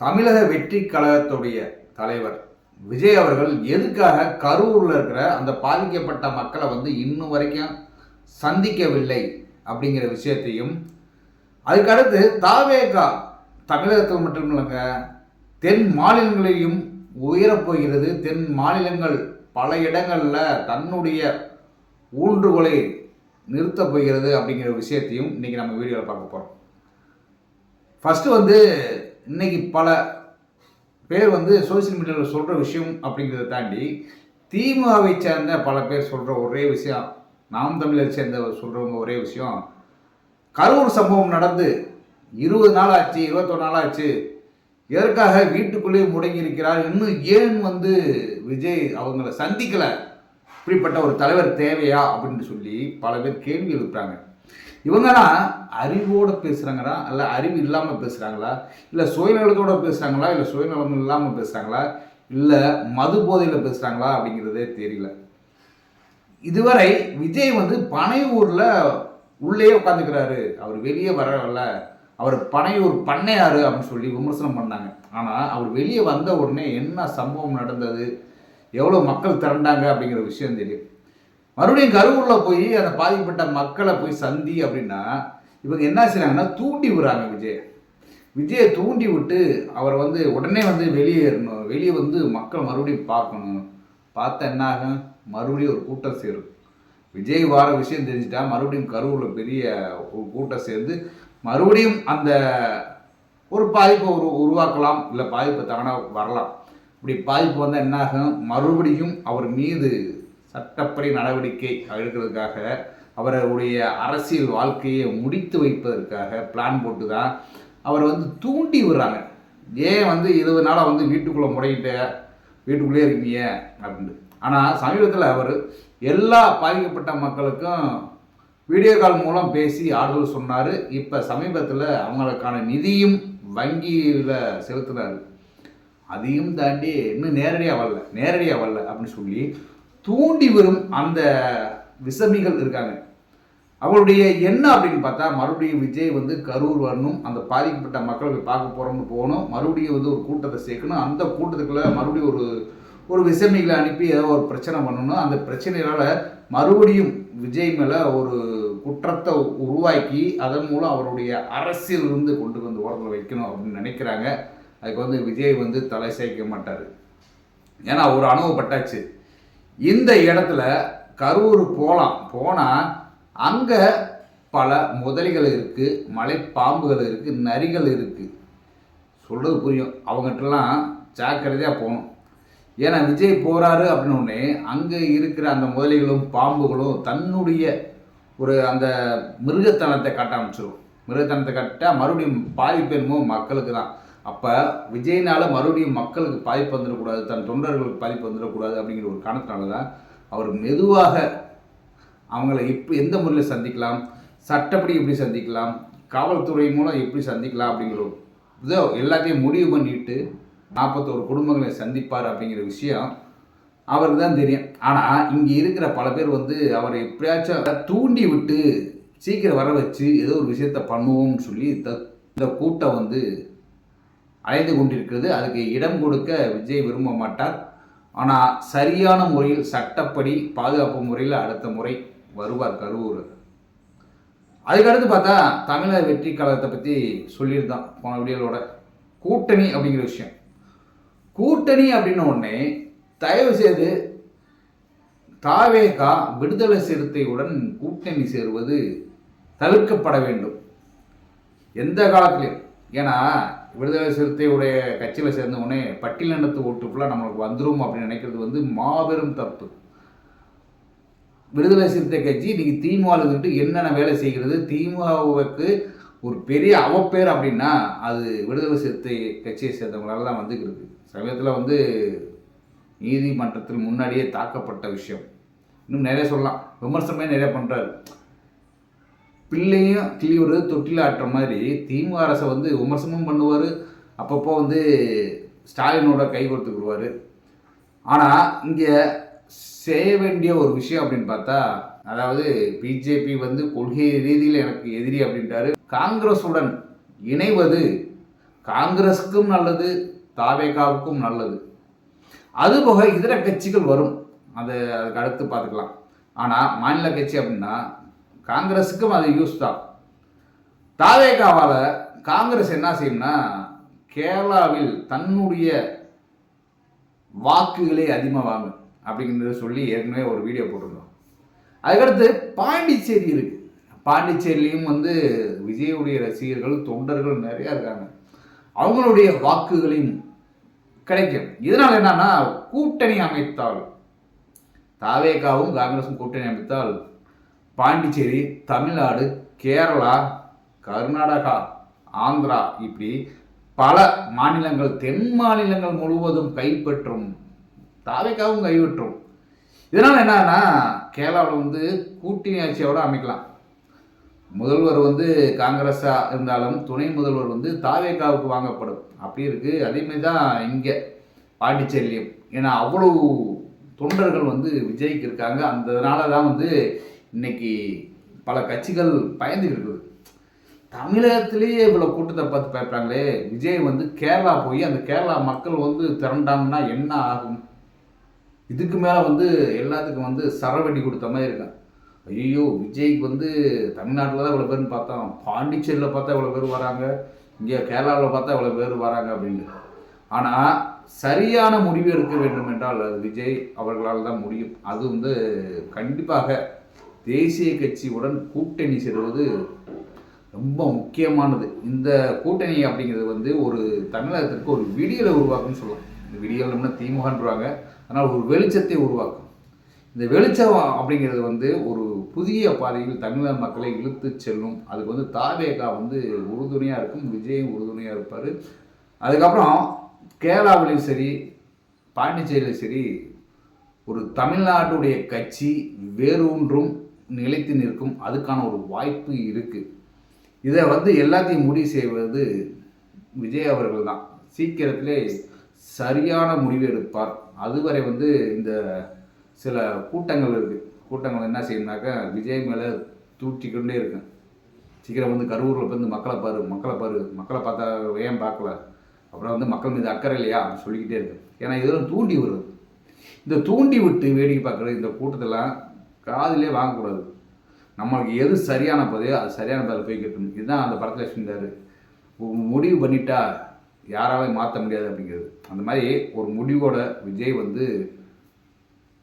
தமிழக வெற்றி கழகத்துடைய தலைவர் விஜய் அவர்கள் எதுக்காக கரூரில் இருக்கிற அந்த பாதிக்கப்பட்ட மக்களை வந்து இன்னும் வரைக்கும் சந்திக்கவில்லை அப்படிங்கிற விஷயத்தையும் அதுக்கடுத்து தாவேகா தமிழகத்தில் மட்டும் இல்லைங்க தென் மாநிலங்களிலும் உயரப்போகிறது தென் மாநிலங்கள் பல இடங்களில் தன்னுடைய ஊன்றுகோலை நிறுத்தப் போகிறது அப்படிங்கிற விஷயத்தையும் இன்றைக்கி நம்ம வீடியோவில் பார்க்க போகிறோம் ஃபஸ்ட்டு வந்து இன்றைக்கி பல பேர் வந்து சோஷியல் மீடியாவில் சொல்கிற விஷயம் அப்படிங்கிறத தாண்டி திமுகவை சேர்ந்த பல பேர் சொல்கிற ஒரே விஷயம் நாம் தமிழர் சேர்ந்த சொல்கிறவங்க ஒரே விஷயம். கரூர் சம்பவம் நடந்து இருபது நாள் ஆச்சு இருபத்தொரு நாள் ஆச்சு எதற்காக வீட்டுக்குள்ளேயே முடங்கி இருக்கிறார்? இன்னும் ஏன் வந்து விஜய் அவங்கள சந்திக்கலை? இப்படிப்பட்ட ஒரு தலைவர் தேவையா? அப்படின்னு சொல்லி பல பேர் கேள்வி எழுப்புறாங்க. இவங்கெல்லாம் அறிவோடு பேசுகிறாங்களா அல்ல அறிவு இல்லாமல் பேசுகிறாங்களா இல்லை சுயநலத்தோட பேசுகிறாங்களா இல்லை சுயநலம் இல்லாமல் பேசுகிறாங்களா இல்லை மது போதையில் பேசுகிறாங்களா அப்படிங்கிறதே தெரியல. இதுவரை விஜய் வந்து பனையூரில் உள்ளே உட்காந்துக்கிறாரு. அவர் வெளியே வரல அவர் பனையூர் பண்ணையார் அப்படின்னு சொல்லி விமர்சனம் பண்ணாங்க. ஆனால் அவர் வெளியே வந்த உடனே என்ன சம்பவம் நடந்தது? எவ்வளோ மக்கள் திரண்டாங்க அப்படிங்கிற விஷயம் தெரியும். மறுபடியும் கருவூரில் போய் அந்த பாதிக்கப்பட்ட மக்களை போய் சந்தி அப்படின்னா இவங்க என்ன செய்கிறாங்கன்னா தூண்டி விடுறாங்க விஜய். விஜயை தூண்டி விட்டு அவர் வந்து உடனே வந்து வெளியேறணும் வெளியே வந்து மக்கள் மறுபடியும் பார்க்கணும். பார்த்தா என்ன ஆகும்? மறுபடியும் ஒரு கூட்டம் சேரும். விஜய் வார விஷயம் தெரிஞ்சுட்டா மறுபடியும் கரூரில் பெரிய ஒரு கூட்டம் சேர்ந்து மறுபடியும் அந்த ஒரு பாதிப்பை ஒரு உருவாக்கலாம் இல்லை பாதிப்பு தானாக வரலாம். இப்படி பாதிப்பு வந்தால் என்ன ஆகும்? மறுபடியும் அவர் மீது சட்டப்படி நடவடிக்கை எடுக்கிறதுக்காக அவருடைய அரசியல் வாழ்க்கையை முடித்து வைப்பதற்காக பிளான் போட்டு தான் அவரை வந்து தூண்டி விடுறாங்க. ஏன் வந்து இருபது நாளாக வந்து வீட்டுக்குள்ளே முறையிட்ட வீட்டுக்குள்ளே இருக்கீங்க அப்படின்னு. ஆனால் சமீபத்தில் அவர் எல்லா பாதிக்கப்பட்ட மக்களுக்கும் வீடியோ கால் மூலம் பேசி ஆறுதல் சொன்னார். இப்போ சமீபத்தில் அவங்களுக்கான நிதியும் வங்கியில் செலுத்தினார். அதையும் தாண்டி இன்னும் நேரடியாக வரல நேரடியாக வரல அப்படின்னு சொல்லி தூண்டி வரும் அந்த விசமிகள் இருக்காங்க. அவங்களுடைய என்ன அப்படின்னு பார்த்தா மறுபடியும் விஜய் வந்து கரூர் வரணும் அந்த பாதிக்கப்பட்ட மக்களை பார்க்க போகிறோம்னு போகணும் மறுபடியும் வந்து ஒரு கூட்டத்தை சேர்க்கணும் அந்த கூட்டத்துக்குள்ளே மறுபடியும் ஒரு ஒரு விசமிகளை அனுப்பி ஏதோ ஒரு பிரச்சனை பண்ணணும். அந்த பிரச்சனையால் மறுபடியும் விஜய் மேலே ஒரு குற்றத்தை உருவாக்கி அதன் மூலம் அவருடைய அரசியல் இருந்து கொண்டு வந்து ஓரத்தில் வைக்கணும் அப்படின்னு நினைக்கிறாங்க. அதுக்கு வந்து விஜய் வந்து தலை சேர்க்க மாட்டார். ஏன்னா ஒரு அனுபவப்பட்டாச்சு. இந்த இடத்துல கரூர் போகலாம் போனால் அங்கே பல முதலிகள் இருக்குது மலைப்பாம்புகள் இருக்குது நரிகள் இருக்குது சொல்கிறது புரியும். அவங்ககிட்டலாம் ஜாக்கிரதையாக போகணும். ஏன்னா விஜய் போகிறாரு அப்படின்னோடனே அங்கே இருக்கிற அந்த முதலிகளும் பாம்புகளும் தன்னுடைய ஒரு அந்த மிருகத்தனத்தை காட்ட ஆரம்பிச்சிடும் மிருகத்தனத்தை காட்டால் மறுபடியும் பாதிப்பு என்னமோ மக்களுக்கு தான் அப்போ விஜய்னால மறுபடியும் மக்களுக்கு பாதிப்பு வந்துடக்கூடாது தன் தொண்டர்களுக்கு பாதிப்பு வந்துடக்கூடாது அப்படிங்கிற ஒரு காரணத்தினால தான் அவர் மெதுவாக அவங்கள இப்போ எந்த முறையில் சந்திக்கலாம் சட்டப்படி எப்படி சந்திக்கலாம் காவல்துறை மூலம் எப்படி சந்திக்கலாம் அப்படிங்கிற ஒரு இதோ எல்லாத்தையும் முடிவு பண்ணிட்டு நாற்பத்தோரு குடும்பங்களை சந்திப்பார் அப்படிங்கிற விஷயம் அவருக்கு தான் தெரியும். ஆனால் இங்கே இருக்கிற பல பேர் வந்து அவரை எப்படியாச்சும் தூண்டி விட்டு சீக்கிரம் வர வச்சு ஏதோ ஒரு விஷயத்த பண்ணுவோம்னு சொல்லி த இந்த கூட்டம் வந்து அலைந்து கொண்டிருக்கிறது. அதுக்கு இடம் கொடுக்க விஜய் விரும்ப மாட்டார். ஆனால் சரியான முறையில் சட்டப்படி பாதுகாப்பு முறையில் அடுத்த முறை வருவார் கரூர். அதுக்கடுத்து பார்த்தா தமிழர் வெற்றி கழகத்தை பற்றி சொல்லியிருந்தான் போன விடியலோட. கூட்டணி அப்படிங்கிற விஷயம். கூட்டணி அப்படின்ன உடனே தயவு செய்து தாவேகா விடுதலை சிறுத்தையுடன் கூட்டணி சேருவது தவிர்க்கப்பட வேண்டும். எந்த காலத்திலையும். ஏன்னா விடுதலை சிறுத்தையுடைய கட்சியில் சேர்ந்த உடனே பட்டியலினத்து ஓட்டு ஃபுல்லாக நம்மளுக்கு வந்துடும் அப்படின்னு நினைக்கிறது வந்து மாபெரும் தப்பு. விடுதலை சிறுத்தை கட்சி இன்னைக்கு திமுகவில் இருந்துட்டு என்னென்ன வேலை செய்கிறது? திமுகவுக்கு ஒரு பெரிய அவப்பேர் அப்படின்னா அது விடுதலை சிறுத்தை கட்சியை சேர்ந்தவங்களால தான் வந்துக்கிறது சமயத்தில் வந்து நீதிமன்றத்தில் முன்னாடியே தாக்கப்பட்ட விஷயம். இன்னும் நிறைய சொல்லலாம். விமர்சனமே நிறைய பண்ணுறாரு பிள்ளையும் கிளிவுறது தொட்டில் ஆட்டுற மாதிரி திமுக அரசை வந்து விமர்சனமும் பண்ணுவார். அப்பப்போ வந்து ஸ்டாலினோட கை கொடுத்துக்குருவார் ஆனால் இங்கே செய்ய வேண்டிய ஒரு விஷயம் அப்படின்னு பார்த்தா அதாவது பிஜேபி வந்து கொள்கை ரீதியில் எனக்கு எதிரி அப்படின்ட்டாரு காங்கிரஸுடன் இணைவது காங்கிரஸுக்கும் நல்லது தாவேகாவுக்கும் நல்லது. அதுபோக இதர கட்சிகள் வரும். அது அதுக்கு அடுத்து பார்த்துக்கலாம். ஆனால் மாநில கட்சி அப்படின்னா காங்கிரஸுக்கும் அது யூஸ் தான். தாவேகாவால் காங்கிரஸ் என்ன செய்யும்னா கேரளாவில் தன்னுடைய வாக்குகளே அதிகமாக வாங்கும் அப்படிங்கிறத சொல்லி ஏற்கனவே ஒரு வீடியோ போட்டிருந்தோம். அதுக்கடுத்து பாண்டிச்சேரி இருக்குது பாண்டிச்சேரியிலையும் வந்து விஜயுடைய ரசிகர்கள் தொண்டர்கள் நிறையா இருக்காங்க. அவங்களுடைய வாக்குகளையும் கிடைக்கும். இதனால் என்னன்னா கூட்டணி அமைத்தால் தாவேகாவும் காங்கிரஸும் கூட்டணி அமைத்தால் பாண்டிச்சேரி தமிழ்நாடு கேரளா கர்நாடகா ஆந்திரா இப்படி பல மாநிலங்கள் தென் மாநிலங்கள் முழுவதும் கைப்பற்றும் தாவைக்காவும் கைவிட்டுரும் இதனால் என்னன்னா கேரளாவில் வந்து கூட்டணி ஆட்சியோடு அமைக்கலாம். முதல்வர் வந்து காங்கிரஸாக இருந்தாலும் துணை முதல்வர் வந்து தாவேக்காவுக்கு வாங்கப்படும். அப்படி இருக்குது அதேமாரி தான் இங்கே பாண்டிச்சேரியிலையும். ஏன்னா அவ்வளோ தொண்டர்கள் வந்து விஜய்க்கு இருக்காங்க. அந்தனால தான் வந்து இன்னைக்கு பல கட்சிகள் பயந்து இருக்குது. தமிழகத்திலேயே இவ்வளோ கூட்டத்தை பார்த்து பேப்பாங்களே விஜய் வந்து கேரளா போய் அந்த கேரளா மக்கள் வந்து திரண்டாங்கன்னா என்ன ஆகும்? இதுக்கு மேலே வந்து எல்லாத்துக்கும் வந்து சரவெடி கொடுத்த மாதிரி இருக்கான் ஐயோ விஜய்க்கு வந்து தமிழ்நாட்டில் தான் இவ்வளோ பேர்னு பார்த்தோம். பாண்டிச்சேரியில் பார்த்தா இவ்வளோ பேர் வராங்க. இங்கே கேரளாவில் பார்த்தா இவ்வளோ பேர் வராங்க அப்படின்னு ஆனால் சரியான முடிவு எடுக்க வேண்டும் என்றால் அது விஜய் அவர்களால் தான் முடியும். அது வந்து கண்டிப்பாக தேசிய கட்சியுடன் கூட்டணி செல்வது ரொம்ப முக்கியமானது. இந்த கூட்டணி அப்படிங்கிறது வந்து ஒரு தமிழகத்திற்கு ஒரு விடியலை உருவாக்குன்னு சொல்லலாம். இந்த விடியல்னா திமுகன்றாங்க அதனால் ஒரு வெளிச்சத்தை உருவாக்கும். இந்த வெளிச்சம் அப்படிங்கிறது வந்து ஒரு புதிய பாதையில் தமிழக மக்களை இழுத்து செல்லும். அதுக்கு வந்து தாவேகா வந்து உறுதுணையாக இருக்கும். விஜயும் உறுதுணையாக இருப்பார். அதுக்கப்புறம் கேரளாவிலையும் சரி பாண்டிச்சேரியிலும் சரி ஒரு தமிழ்நாட்டுடைய கட்சி வேரூன்றும் நிலைத்து நிற்கும். அதுக்கான ஒரு வாய்ப்பு இருக்குது இதை வந்து எல்லாத்தையும் முடிவு செய்வது விஜய் அவர்கள் தான். சீக்கிரத்திலே சரியான முடிவு எடுப்பார். அதுவரை வந்து இந்த சில கூட்டங்கள் இருக்குது கூட்டங்கள் என்ன செய்யணும்னாக்கா விஜய் மேலே தூற்றிக்கொண்டே இருக்கும். சீக்கிரம் வந்து கரூரில் வந்து மக்களை பாரு மக்களை பாரு மக்களை பார்த்தா ஏன் பார்க்கல? அப்புறம் வந்து மக்கள் மீது அக்கறை இல்லையா? சொல்லிக்கிட்டே இருக்கு ஏன்னா இதெல்லாம் தூண்டி வருது. இந்த தூண்டி விட்டு வேடிக்கை பார்க்குற இந்த கூட்டத்தெல்லாம் காதிலே வாங்கக்கூடாது. நம்மளுக்கு எது சரியான பதவியோ அது சரியான பதில் போய் கட்டணும் இதுதான் அந்த படத்தில் செஞ்சார் முடிவு பண்ணிட்டா யாராலையும் மாற்ற முடியாது அப்படிங்கிறது. அந்த மாதிரி ஒரு முடிவோட விஜய் வந்து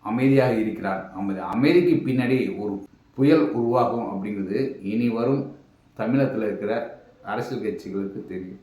அமைதியாக இருக்கிறார். அமைதி அமைதிக்கு பின்னாடி ஒரு புயல் உருவாகும் அப்படிங்கிறது இனி வரும் தமிழகத்தில் இருக்கிற அரசியல் கட்சிகளுக்கு தெரியும்.